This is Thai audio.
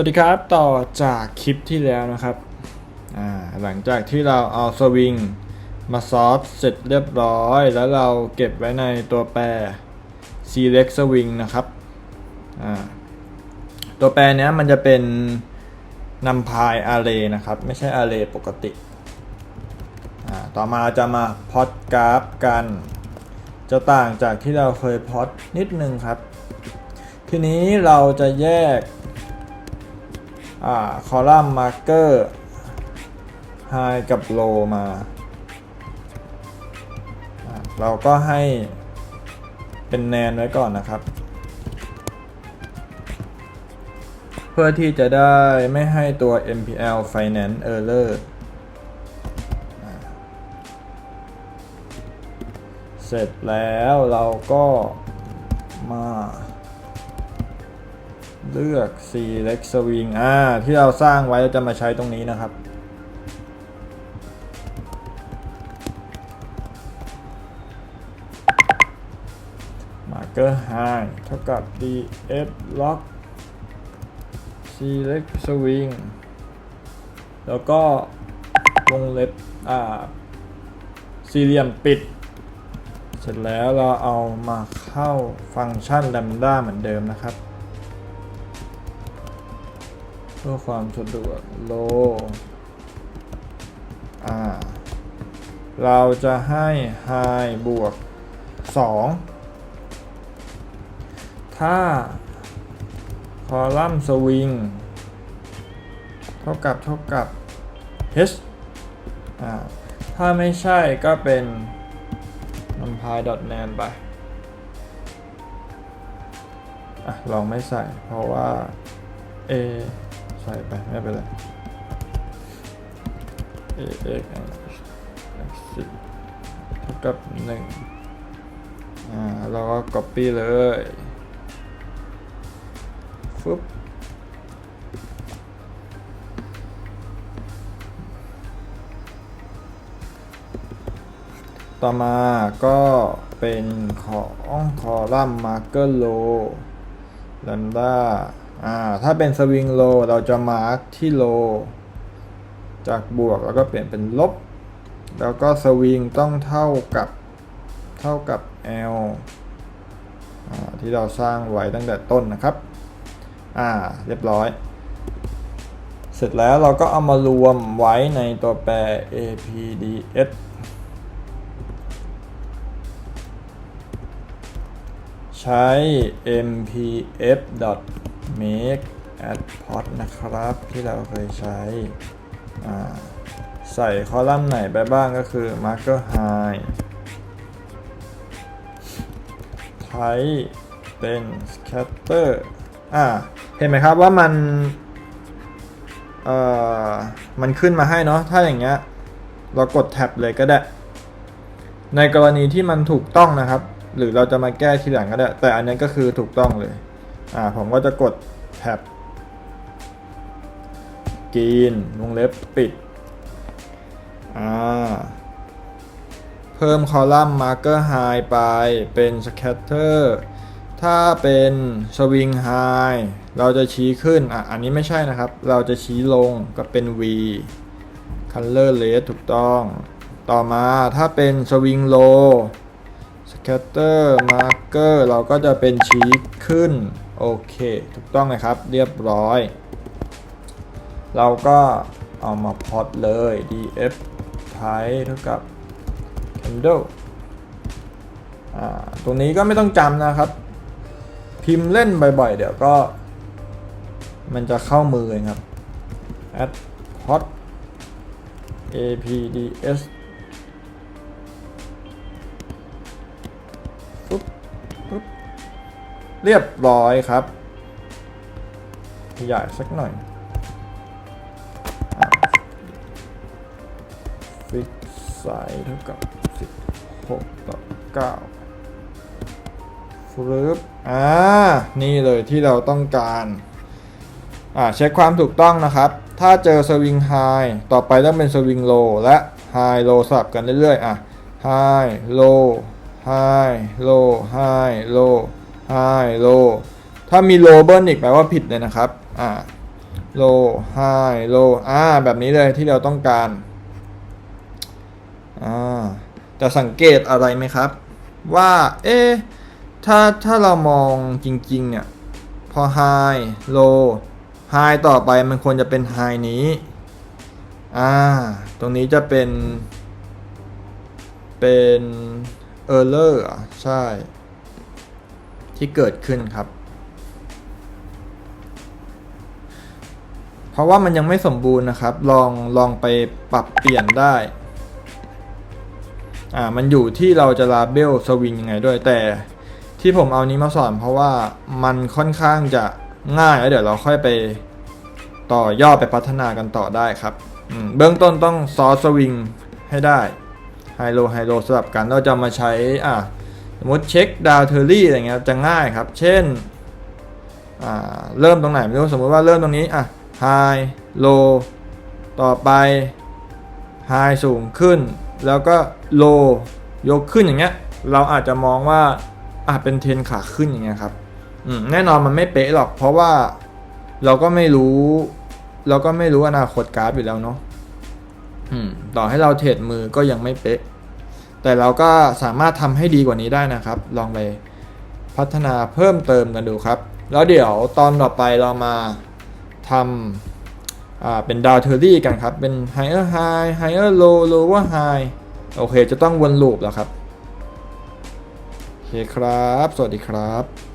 วัสดีครับ ต่อจากคลิปที่แล้วนะครับ หลังจากที่เราเอาสวิงมาซอฟเสร็จเรียบร้อย แล้วเราเก็บไว้ในตัวแปร select swing นะครับ ตัวแปรเนี้ยมันจะเป็นนำพาย array นะครับ ไม่ใช่ array ปกติ ต่อมาจะมาพอดกราฟกัน จะต่างจากที่เราเคยพอดนิดนึงครับ ทีนี้เราจะแยก คอลัมน์มาร์เกอร์ไฮกับโลมา เราก็ให้เป็นแนนไว้ก่อนนะครับ เพื่อที่จะได้ไม่ให้ตัว MPL Finance Error เสร็จแล้วเราก็มา เลือก select swing อ่าที่เราสร้างไว้เราจะมาใช้ตรงนี้นะครับ marker high เท่ากับ df lock select swing แล้วก็วงเล็บ อ่า สี่เหลี่ยมปิด เสร็จแล้วเราเอามาเข้าฟังก์ชัน lambda เหมือนเดิมนะครับ เพื่อความสะดวกโลอ่าเราจะให้ high บวก 2 ถ้าคอลัมน์สวิงเท่ากับเท่ากับ h อ่าถ้าไม่ใช่ก็เป็นนำพาย .nan ไปอะลองไม่ใส่เพราะว่า a ส่ไปไม่เป็นไร a x x เท่ากับหนึ่งอ่าเราก็ copy เลยฟึบต่อมาก็เป็นของคอลัมน์ marker low lambda อ่า ถ้าเป็นสวิงโลเราจะมาร์กที่โลจากบวกแล้วก็เปลี่ยนเป็นลบ แล้วก็สวิงต้องเท่ากับเท่ากับ L อ่าที่เราสร้างไว้ตั้งแต่ต้นนะครับ อ่า เรียบร้อย เสร็จแล้วเราก็เอามารวมไว้ในตัวแปร APDS ใช้ mpf make add pot นะครับ ที่เราเคยใช้ใส่คอลัมน์ไหนไปบ้างก็คือ marker high ใช้เป็น scatter อ่าเห็นไหมครับว่ามันเอ่อมันขึ้นมาให้เนาะถ้าอย่างเงี้ยเรากดแท็บเลยก็ได้ ในกรณีที่มันถูกต้องนะครับ หรือเราจะมาแก้ทีหลังก็ได้ แต่อันนี้ก็คือถูกต้องเลย อ่าผมก็จะกดแท็บกรีนวงเล็บปิดอ่าเพิ่มคอลัมน์ marker high ไปเป็น scatter ถ้าเป็น swing high เราจะชี้ขึ้นอะอันนี้ไม่ใช่นะครับ เราจะชี้ลงก็เป็น v color red ถูกต้อง ต่อมาถ้าเป็น swing low scatter marker เราก็จะเป็นชี้ขึ้น โอเค ถูกต้องนะครับ เรียบร้อย เราก็เอามาพอดเลย df type เท่ากับ candle อ่าตรงนี้ก็ไม่ต้องจำนะครับ พิมพ์เล่นบ่อยๆ เดี๋ยวก็ มันจะเข้ามือเองครับ add pot apds เรียบร้อยครับขยายสักหน่อยฟิกไซส์เท่ากับ 16 ต่อ 9ฟรึบอ่า นี่เลยที่เราต้องการ อ่า เช็คความถูกต้องนะครับ ถ้าเจอสวิงไฮต่อไปต้องเป็นสวิงโลและไฮโลสลับกันเรื่อยๆ อะไฮโลไฮโลไฮโล ไฮโลถ้ามีโลเบิ้ลอีกแปลว่าผิดเลยนะครับอ่า low high low อ่าแบบนี้เลยที่เราต้องการอ่าแต่สังเกตอะไรไหมครับ ว่าเอ๊ะถ้าถ้าเรามองจริงๆเนี่ยพอ high low high ต่อไปมันควรจะเป็น high นี้อ่าตรงนี้จะเป็นเป็น error อะใช่ ที่เกิดขึ้นครับ เพราะว่ามันยังไม่สมบูรณ์นะครับ ลองลองไปปรับเปลี่ยนได้ อ่ามันอยู่ที่เราจะลาเบลสวิงยังไงด้วยแต่ที่ผมเอานี้มาสอนเพราะว่ามันค่อนข้างจะง่ายแล้วเดี๋ยวเราค่อยไปต่อยอดไปพัฒนากันต่อได้ครับ เบื้องต้นต้องซอสสวิงให้ได้ไฮโลไฮโลสลับกันเราจะมาใช้อ่า สมมติเช็คดาวเทอรี่อะไรเงี้ยจะง่ายครับ เช่นเริ่มตรงไหนไม่รู้สมมติว่าเริ่มตรงนี้อะ high low ต่อไป high สูงขึ้น แล้วก็ low ยกขึ้นอย่างเงี้ย เราอาจจะมองว่าอะเป็นเทรนขาขึ้นอย่างเงี้ยครับแน่นอนมันไม่เป๊ะหรอก เพราะว่าเราก็ไม่รู้ เราก็ไม่รู้อนาคตกราฟอยู่แล้วเนาะต่อให้เราเทรดมือก็ยังไม่เป๊ะ แต่เราก็สามารถทำให้ดีกว่านี้ได้นะครับ ลองไปพัฒนาเพิ่มเติมกันดูครับ แล้วเดี๋ยวตอนต่อไปเรามาทำาเป็นดาวเทอรี่กันครับ เป็น higher high higher low lower high โอเค จะต้องวนลูปแล้วครับ โอเคครับ สวัสดีครับ